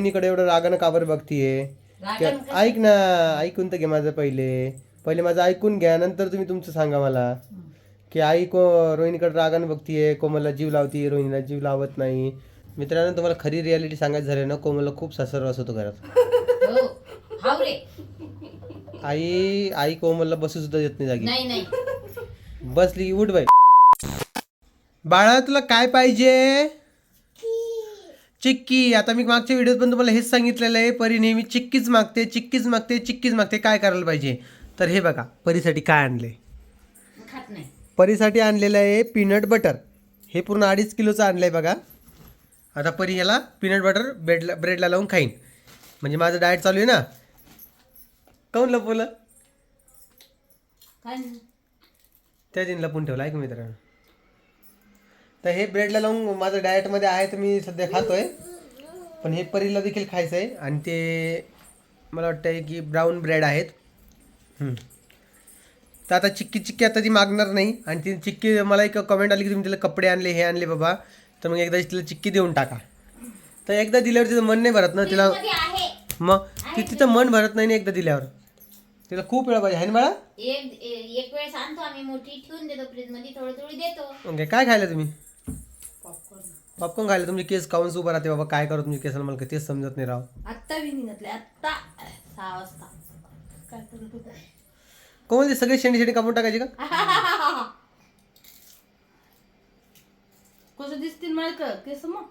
रोहिणीकडे एवढं रागानं काबर बघतीये? ऐक ना ऐकून तर घे माझं पहिले. पहिले माझं ऐकून घ्या नंतर तुम्ही तुमचं सांगा मला. की आई को रोहिणीकडे रागानं बघतीये कोमलला जीव लावती रोहिणीला जीव लावत नाही. मित्रांनो तुम्हाला खरी रियालिटी सांगायचं झालं ना कोमलला खूप सासरवास होतो घरात. हो आई आई कोमलला बसू सुद्धा देत नाही जागी. बसली की उठ बाई. बाळा तुला काय पाहिजे? चिक्की आता मी मागच्या व्हिडिओत पण तुम्हाला हेच सांगितलेलं आहे परी नेहमी चिक्कीच मागते चिक्कीच मागते चिक्कीच मागते. काय करायला पाहिजे? तर हे बघा परीसाठी काय आणले परीसाठी आणलेलं आहे पीनट बटर हे पूर्ण अडीच किलोचं आणलं आहे बघा. आता परी याला पीनट बटर ब्रेडला ब्रेडला लावून खाईन. म्हणजे माझं डाएट चालू आहे ना. काऊन लपवलं. त्या दिन लपून ठेवलं आहे का मित्रांनो. तर हे ब्रेडला लावून माझं डाएटमध्ये आहे तर मी सध्या खातोय. पण हे परीला देखील खायचं आहे आणि ते मला वाटतं की ब्राऊन ब्रेड आहेत. हम्म. तर आता चिक्की चिक्की आता ती मागणार नाही. आणि ती चिक्की मला एक कमेंट आली की तुम्ही तिला कपडे आणले हे आणले बाबा. तर मग एकदा तिला चिक्की देऊन टाका. तर एकदा दिल्यावर तिचं मन नाही भरत ना तिला. आहे. मग ती तिचं मन भरत नाही ना एकदा दिल्यावर. तिला खूप वेळा पाहिजे. आहे ना बाळा? एक वेळेस आणतो आम्ही. मोठी ठेवून देतो फ्रीजमध्ये. थोडी थोडी देतो. ओके काय खायला तुम्ही? पॉपकॉर्न खायला तुमचे केस काऊन उभं राहते बाबा? काय करू तुमचे केसाला? मला तेच समजत नाही राव. आत्ता बी निघतले आत्ता. सहा वाजता. काय कोण ते सगळे शेंडी शेंडी कापून टाकायचे का? कसं दिसतील मालक? केस मग?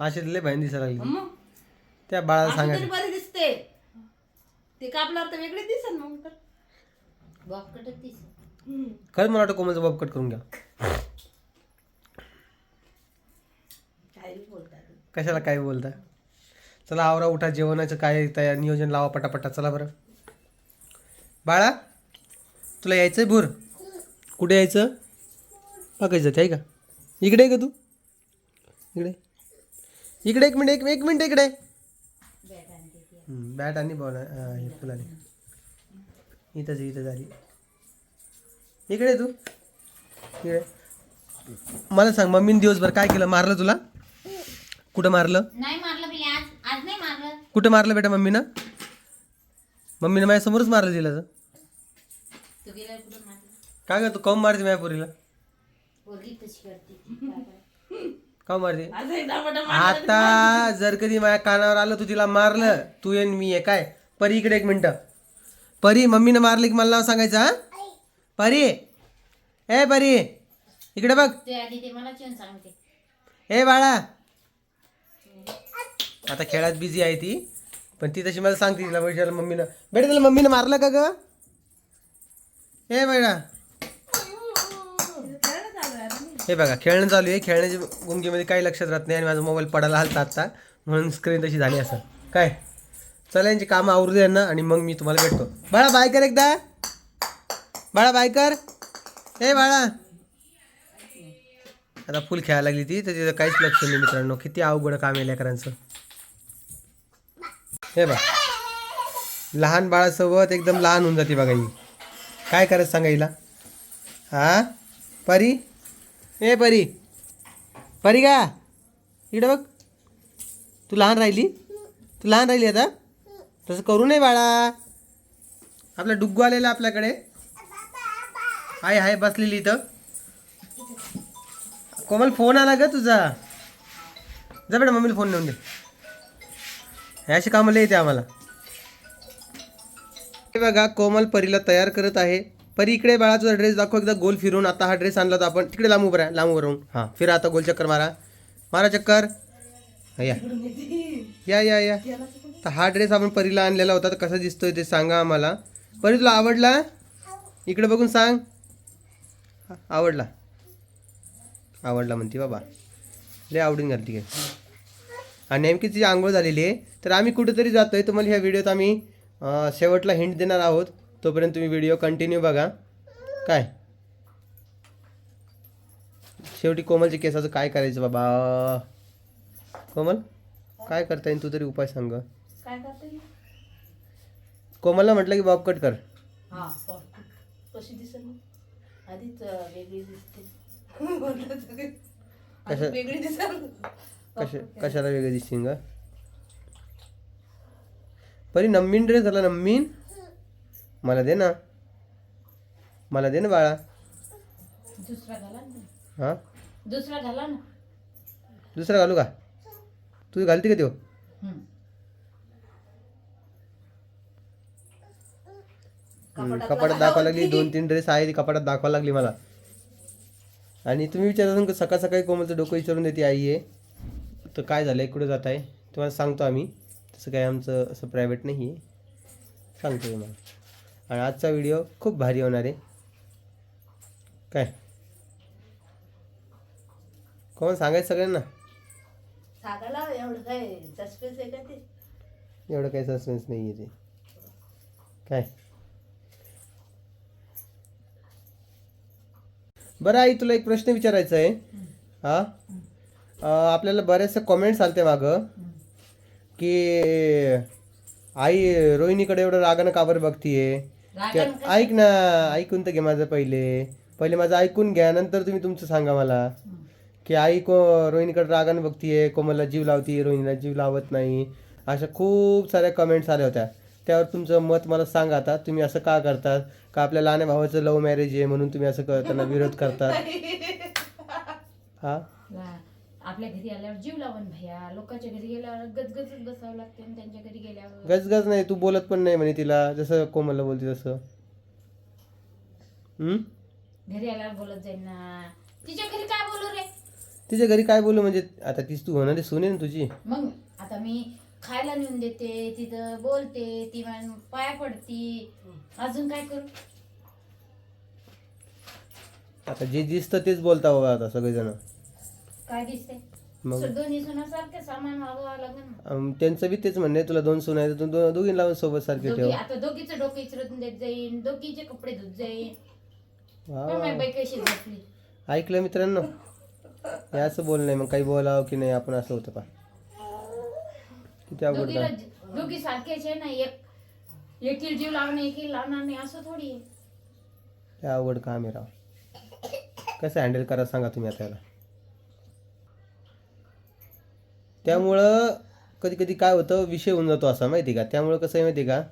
असे लय भाईन दिसायला लागली. मग? त्या बाळाला असं तरी सांगायचं बरे दिसते. ते कापल्यावर तर वेगळे दिसन मग तर. बॉपकटच दिस खरंच मला वाटतं कोमलचं बॉब कट करून घ्या काय बोलतात कशाला काय बोलता? चला आवरा उठा जेवणाचं काय तयार नियोजन लावा पटापटा चला बरं. बाळा तुला यायचं आहे भूर? कुठे यायचं? बघायचं जाते आहे का? इकडे आहे का तू. इकडे इकडे एक मिनिट एक एक मिनिट इकडे. बॅट आणि बॉल हे फुलाने इथंच इथं झाली इकडे आहे तू. इकडे. मला सांग मम्मीने दिवसभर काय केलं? मारलं तुला? कुठं मारलं? नाही मारलं बिले आज आज नाही मारलं. कुठं मारलं बेटा मम्मीनं? मम्मीनं माझ्यासमोरच मारलं तिला तर. तू गेल्यावर कुठं मारलं? काय का तू काऊन मारते माझ्या पोरीला? पोरगी तशी करते. काय करायचं? काऊन मारते? आज एकदा मोठं आता जर कधी माझ्या कानावर आलं तू तिला मारलं तू येईन मी आहे काय? परी इकडे एक मिनटं. परी मम्मीनं मारलं की मला नाव सांगायचं हा? परी. ए परी. इकडे बघ. ते आधी ते मला चिवून सांगते. ए बाळा. आता खेळात बिझी आहे ती. पण ती तशी मला सांगते तिला वैशाला मम्मीनं बेटा त्याला मम्मीनं मारलं का ग? हे बेटा. हे बघा खेळणं चालू आहे. खेळण्याच्या गुंगीमध्ये काही लक्षात राहत नाही आणि माझा मोबाईल पडायला हलता आत्ता. म्हणून स्क्रीन तशी झाली असं. काय? चला यांची कामं आवरू द्या ना आणि मग मी तुम्हाला भेटतो. बाळा बाय कर एकदा. बाळा बाय कर. ए बाळा. आता फुल खेळायला लागली ती तर तिथं काहीच लक्ष नाही मित्रांनो. किती अवघड काम आहे लेकरांचं. हे बा लहान बाळासोबत एकदम लहान होऊन जाते बघा ही. काय करायचं सांगा हिला? हा? परी? ए परी. परी का? इकडे बघ. तू लहान राहिली? तू लहान राहिली आता? तसं करू नये बाळा. आपला डुग्गू आलेला आपल्याकडे. आहे आहे बसलेली इथं. कोमल फोन आला का तुझा. जा बेटा मम्मीला फोन नेऊन दे. हे अशी कामं लय येते आम्हाला. हे बघा कोमल परीला तयार करत आहे. परी इकडे बाळा तुझा ड्रेस दाखव एकदा. गोल फिरून आता हा ड्रेस आणला तर आपण. तिकडे लांब उभं लांब उभं राहून. हां. फिरा आता गोल चक्कर मारा. मारा चक्कर. या. या या या. तर हा ड्रेस आपण परीला आणलेला होता. तर कसा दिसतोय ते सांगा आम्हाला. परी तुला आवडला? इकडे बघून सांग. आवडला. आवडला म्हणते बाबा. लय आवडून घालती काय. आणि नेमकी तिची आंघोळ झालेली आहे तर आम्ही कुठेतरी जातोय. तुम्हाला ह्या व्हिडिओत आम्ही शेवटला हिंट देणार आहोत. तोपर्यंत तुम्ही व्हिडिओ कंटिन्यू बघा. काय? शेवटी कोमलच्या केसाचं काय करायचं बाबा? कोमल काय करता येईल तू तरी उपाय सांग. काय करते कोमलला म्हटलं की बॉब कट कर. हा कशी कशा कशाला वेगळं दिसतील का परी नम्मीन ड्रेस घातला नम्मीन? मला दे ना. मला दे ना बाळा. दुसरा घाला ना. हां? दुसरा घाला ना. दुसरा घालू का? तू घालते का. हम्म, कपाटात दाखवा लागली. दोन तीन ड्रेस आहे ती कपाटात दाखवा लागली मला. आणि तुम्ही विचारता का सकाळ सकाळी कोमलचं डोकं विचारून देते आई आहे तर काय झालं कुठं जात आहे. तुम्हाला सांगतो आम्ही. तसं काय आमचं असं प्रायव्हेट नाही आहे सांगतो तुम्हाला. आणि आजचा व्हिडिओ खूप भारी होणार आहे. काय? कोण सांगायचं सगळ्यांना? सांगायला एवढं काय सस्पेन्स आहे का ते? एवढं काही सस्पेन्स नाही आहे ते. काय? बरं आई तुला एक प्रश्न विचारायचा आहे. हा? आपल्याला बऱ्याचशा कॉमेंट्स आलते मागं. की आई रोहिणीकडे एवढं रागानं का बरं बघतीये ऐक ना ऐकून तर घे माझं पहिले. पहिले माझं ऐकून घ्या नंतर तुम्ही तुमचं सांगा मला. की आई को रोहिणीकडे रागानं बघतीये कोमलला जीव लावती रोहिणीला जीव लावत नाही. अशा खूप साऱ्या कमेंट्स आल्या होत्या. त्यावर तुमचं मत मला सांगा आता. तुम्ही असं का करतात? का आपल्या लहान भावाचं लव्ह मॅरेज आहे म्हणून तुम्ही असं करताना विरोध करतात? हा. आपल्या घरी आल्यावर जीव लावून भैया. लोकांच्या घरी गेल्यावर गजगजच बसावं लागते आणि त्यांच्या घरी गेल्यावर गजगज नाही तू बोलत पण नाही म्हणे तिला जसं कोमलला बोलते तसं. हम्म? घरी आल्यावर बोलत जाईल ना. तिच्या घरी काय बोलू रे? तिच्या घरी काय बोलू म्हणजे आता तीच तू होणारी सुने ना तुझी. मग आता मी खायला नेऊन देते तिथं बोलते ती मान पाया पडती. अजून काय करू? आता जे दिसतं तेच बोलता बाबा आता सगळेजण. काय दिसते मग? सो दोन्ही सुनासारखे सामान वागवावं लागेल ना. अम, त्यांचं बी तेच म्हणणं आहे तुला दोन सुना आहे तर तू दो- दोघींना लावून सोबत सारखे ठेव. दोघी आता दोघीचं डोकं इचरतून देत जाईन दोघीचे कपडे धुत जाईन. माझी बाई कशी झोपली? ऐकलं मित्रांनो? हे असं बोल नाही मग काही बोलावं की नाही आपण असं होतं पा किती दोघीला आवडतं दोघी सारखेच आहे ना एक एकील जीव लावणं एकील लावणार नाही असं थोडी आहे. हे आवड काम आहे राव. कसं हँडल करा सांगा तुम्ही आता याला. त्यामुळं कधी कधी काय होतं विषय होऊन जातो असा माहिती आहे का? त्यामुळं कसं आहे माहिती आहे का?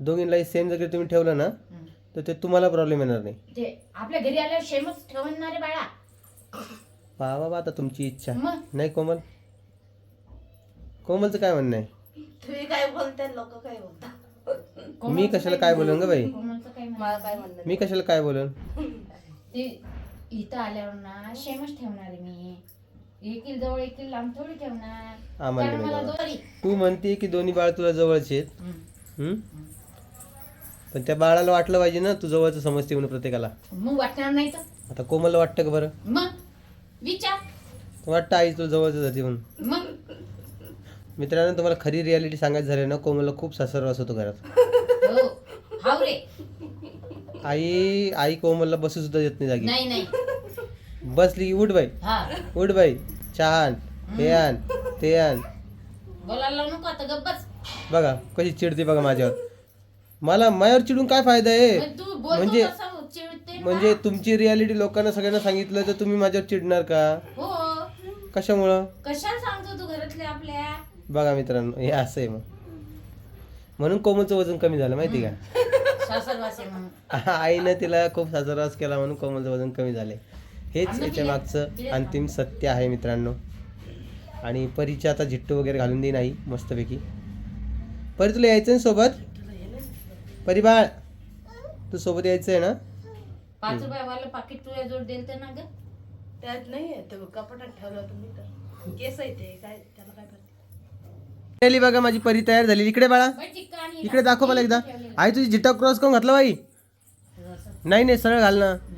दोघींनाही सेम जर तुम्ही ठेवलं ना हम्म. तर ते तुम्हाला प्रॉब्लेम येणार नाही. ते आपल्या घरी आल्यावर शेमच ठेवणारे बाळा. पहा बाबा आता तुमची इच्छा. मग? नाही कोमल? कोमलचं काय म्हणणं आहे? तुम्ही काय बोलताय लोक काय बोलता मी कशाला काय बोलन ग बाई? कोमलचं काय मला म्हणणं? काय म्हणणं मी कशाला काय बोलन? ते इथं आल्यावर ना शेमच ठेवणार आहे मी. एकील जवळ एकील लांब थोडी ठेवणार. आम्हाला कारण नाही मला जवळ. दोरी. तू म्हणते की दोन्ही बाळ तुला जवळचे आहेत. हम्म. पण त्या बाळाला वाटलं पाहिजे ना तू जवळचं समजते म्हणून प्रत्येकाला. मग वाटणार नाही तर? आता कोमलला वाटतं का बरं? मग? विचार. वाटतं आई तू जवळचं जाते म्हणून. मग? मित्रांनो तुम्हाला खरी रियालिटी सांगायचं झालं ना कोमलला खूप सासरवास होतो घरात. हो. हाव रे. आई आई कोमलला बसू सुद्धा देत नाही जागी. नाही नाही. बसली की उठ बाई. हा. उठ बाई. आण हे आण ते आण. बोलायला लावू नको आता गप्पच बघा कशी चिडते बघा माझ्यावर. मला माझ्यावर चिडून काय फायदा आहे? बोलतो म्हणजे तसं चिडते? ना. म्हणजे तुमची रियालिटी लोकांना सगळ्यांना सांगितलं तर तुम्ही माझ्यावर चिडणार का? हो. कशामुळं? कशाला सांगतो तू आपल्या? बघा मित्रांनो हे असं आहे मग. म्हणून कोमलचं वजन कमी झालं माहिती का? सासरवासे म्हणून. आईनं तिला खूप साजरास केला म्हणून कोमलचं वजन कमी झाले हेच याच्या मागचं अंतिम सत्य आहे मित्रांनो. आणि परीच्या आता झिट्टू वगैरे घालून देईन आई मस्तपैकी. परी तुला यायचं ना सोबत? परी बाळ. तू सोबत यायचं आहे ना? पाच रुपयावाला पाकिट तुझ्या जोड दिल तर ना ग? त्यात नाही आहे ते कपाटात ठेवलं तुम्ही तर. केस आहे ते काय त्याला काय करते? आली बघा माझी परी तयार झाली इकडे बाळा. इकडे दाखव मला एकदा. आई तुझी जिट्टा क्रॉस करून घातला बाई. नाही नाही सरळ घाल ना. नाही.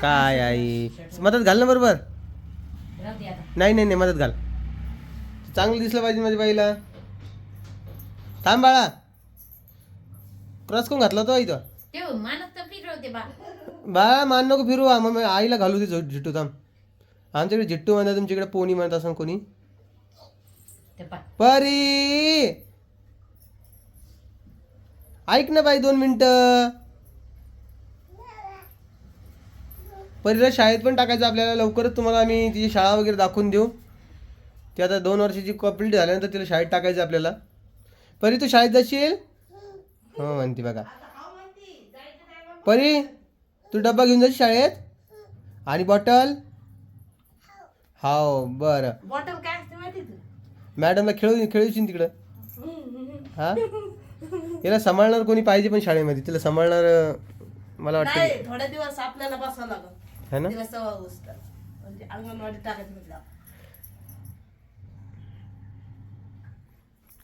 काय आई? मदत घाल ना बरोबर. राहू दे आता नाही नाही नाही मदत घाल. चांगलं दिसलं पाहिजे माझ्या बाईला. थांब बाळा. क्रॉस करून घातला तो इथं. ते तर बा बाळा. मान नको फिरू. मग आईला घालू दे झो- झिट्टू थांब. आमच्याकडे झिट्टू म्हणतात तुमच्याकडे पोणी म्हणत असं कोणी. ते पा. परी! ऐक ना बाई दोन मिनिटं. परीला शाळेत पण टाकायचं आपल्याला. लवकरच तुम्हाला आम्ही तिची शाळा वगैरे दाखवून देऊ. ती आता दोन वर्षाची कंप्लीट झाल्यानंतर तिला शाळेत टाकायचं आपल्याला. परी तू शाळेत जाशील? हो म्हणते बघा. परी तू डब्बा घेऊन जाशील शाळेत? आणि बॉटल हाव बरं. बॉटल काय असते माहिती तू मॅडमला खेळू खेळूशील तिकडं. हा? याला सांभाळणार कोणी पाहिजे पण शाळेमध्ये. तिला सांभाळणार मला वाटतं थोड्या दिवस आपल्याला बसावं लागत है ना? तिला होतं म्हणजे अंगणवाडी टाकायचं म्हटलं.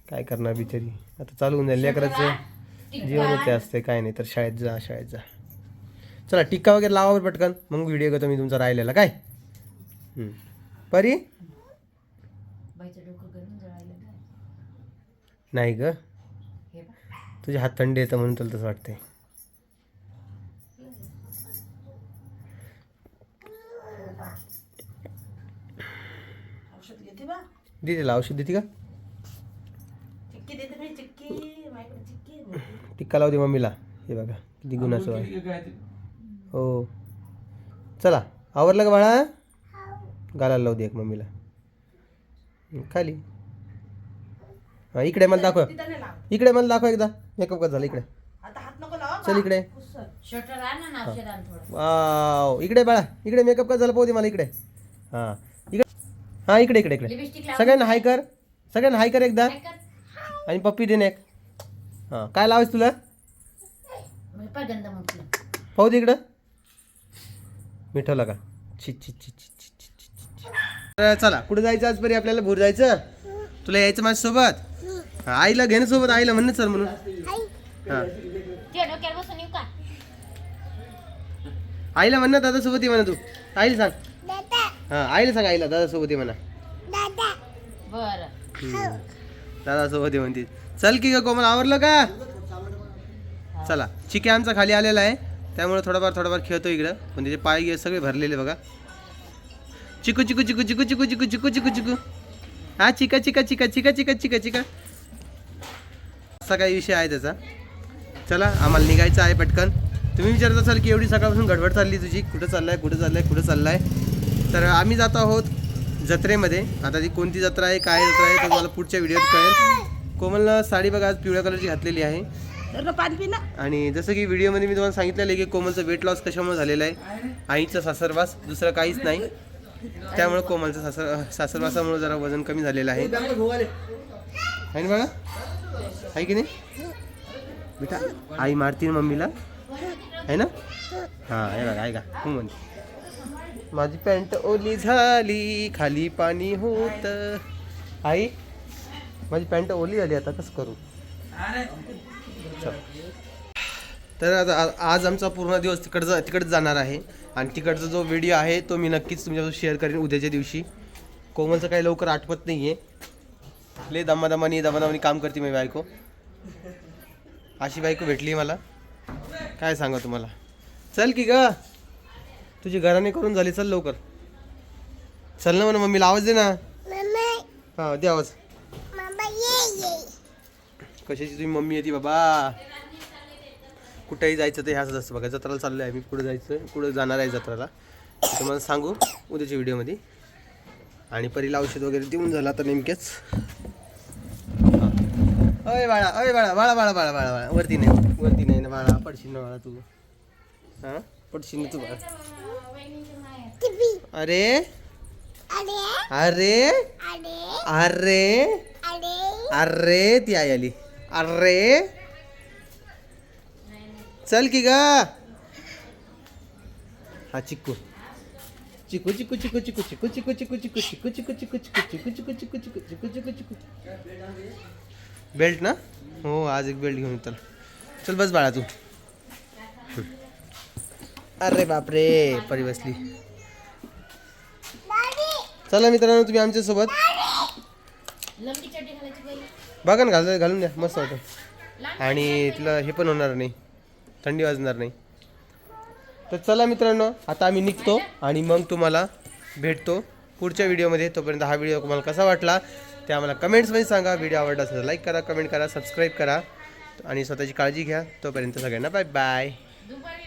काय करणार बिचारी? आता चालू होऊन जाईल. लेकराचं जीवनच ते असते. काय नाही तर शाळेत जा शाळेत जा. चला टिक्का वगैरे लावा बरं पटकन. मग व्हिडिओ घेतो मी तुमचा राहिलेला. काय? हम्म. परी? बाईचं डोकं गरम जळायलं काय नाही ग. हे बघ. तुझे हात थंडी येतं म्हणून तुला तसं वाटतंय औषध घेते बा दे तिला औषध देते का चिक्की देते मी चिक्की माझ्याकडे चिक्की आहे. मोठी. टिक्का लावते मम्मीला. हे बघा किती गुणाचं आहे हो. चला आवरलं का बाळा? गालाला लावू दे एक मम्मीला. खाली. हां इकडे मला दाखव. तिथं नाही लाव इकडे मला दाखव एकदा. मेकअप कर झाला इकडे. आता हात नको लावा चल इकडे. शटर आण ना औषध आण थोडं. वाव. इकडे बाळा. इकडे मेकअप कर झाला पाहू दे मला इकडे. हां. हां इकडे इकडे इकडे. सगळ्यांना हाय कर. सगळ्यांना हाय कर एकदा. आणि पप्पी देणे एक हां काय लावायचं तुला? पाहू दे इकडं. मिठवला का? छि छि चला कुठं जायचं आज परी आपल्याला? भूर जायचं? तुला यायचं माझ्यासोबत? आईला घे ना सोबत आईला म्हणणं सर म्हणून. हां. आईला म्हणणं दादा सोबत ये म्हणा तू. आईला सांग. हां आईला सांग आईला दादा सोबत ये म्हणा. बरं. दादा सोबत ये म्हणते. चल की ग कोमल आवरलं का? चला. चिके आमचा खाली आलेला आहे. त्यामुळे थोडाफार थोडाफार खेळतो इकडं. पण त्याचे पाय गे सगळे भरलेले बघा. चिकू चिकू चिकू चिकू चिकू चिकू चिकू चिकू चिकू हा चिका चिका चिका चिका चिका चिका चिका. असा काही विषय आहे त्याचा. चला आम्हाला निघायचं आहे पटकन. तुम्ही विचारत असाल की एवढी सकाळपासून गडबड चालली तुझी? कुठं चाललाय कुठं चाललाय कुठं चाललाय? तर आम्ही जात आहोत जत्रेमध्ये. आता ती कोणती जत्रा आहे काय जत्रा आहे तुम्हाला पुढच्या व्हिडिओत कळेल. कोमलनं साडी बघा आज पिवळ्या कलरची घातलेली आहे. आणि जसं की व्हिडिओमध्ये मी तुम्हाला सांगितलेलं आहे की कोमलचं वेट लॉस कशामुळे झालेलं आहे. आईचा सासरवास दुसरं काहीच नाही. त्यामुळे कोमलचं सासर सासरवासामुळे जरा वजन कमी झालेलं आहे. ना बघा आहे की नाही? बेटा आई मारती ना मम्मीला. आहे ना? हां हे बघा ऐका हो म्हणते. माझी पॅन्ट ओली झाली खाली पाणी होत. आई माझी पॅन्ट ओली झाली आता कसं करू? तर आता आज आमचा पूर्ण दिवस तिकडचा तिकडच जाणार आहे. आणि तिकडचा जो व्हिडिओ आहे तो मी नक्कीच तुमच्यासोबत शेअर करेन उद्याच्या दिवशी. कोमलचं काही लवकर आठवत नाही आहे ले दमादमानी दमादमानी काम करते मी बायको. अशी बायको भेटली मला. काय सांगा तुम्हाला? चल की ग. तुझी घराने करून झाली चल लवकर. चल ना म्हणा मम्मीला आवाज दे ना. हां दे आवाज. कशाची तुम्ही मम्मी येते बाबा? कुठेही जायचं ते ह्याच असतं बघा. जत्राला चाललं आहे मी पुढे जायचं पुढे जाणार आहे जत्राला. तुम्हाला सांगू उद्याच्या व्हिडिओमध्ये. आणि परीला औषध वगैरे देऊन झालं आता नेमकेच. अय बाळा अय बाळा बाळा बाळा बाळा बाळा बाळा. वरती नाही वरती नाही ना बाळा पडशील ना बाळा तू. हां? पडशील तू अरे अरे अरे अरे ती आई आली अरे चल की गा हा चिकू चिकू चिकू चिकू चिकू चिकू चिकू चिकू चिकू चिकू चिकू चिकू चिकू चिकू चिकू चिकू चिकू चिकू चिकू बेल्ट ना हो आज एक बेल्ट घेऊन चल चल बस बाळा तू अरे बापरे परी बसली. चला मित्रांनो तुम्ही आमच्यासोबत बघा ना घाल घालून द्या मस्त वाटत आणि तिला हे पण होणार नाही. थंडी वाजणार नाही. तर चला मित्रांनो आता आम्ही निघतो आणि मग तुम्हाला भेटतो पुढच्या व्हिडिओमध्ये. तोपर्यंत हा व्हिडिओ तुम्हाला कसा वाटला ते आम्हाला कमेंट्समध्ये सांगा. व्हिडिओ आवडला असेल तर लाईक करा कमेंट करा सबस्क्राईब करा. आणि स्वतःची काळजी घ्या. तोपर्यंत सगळ्यांना बाय बाय दुपारी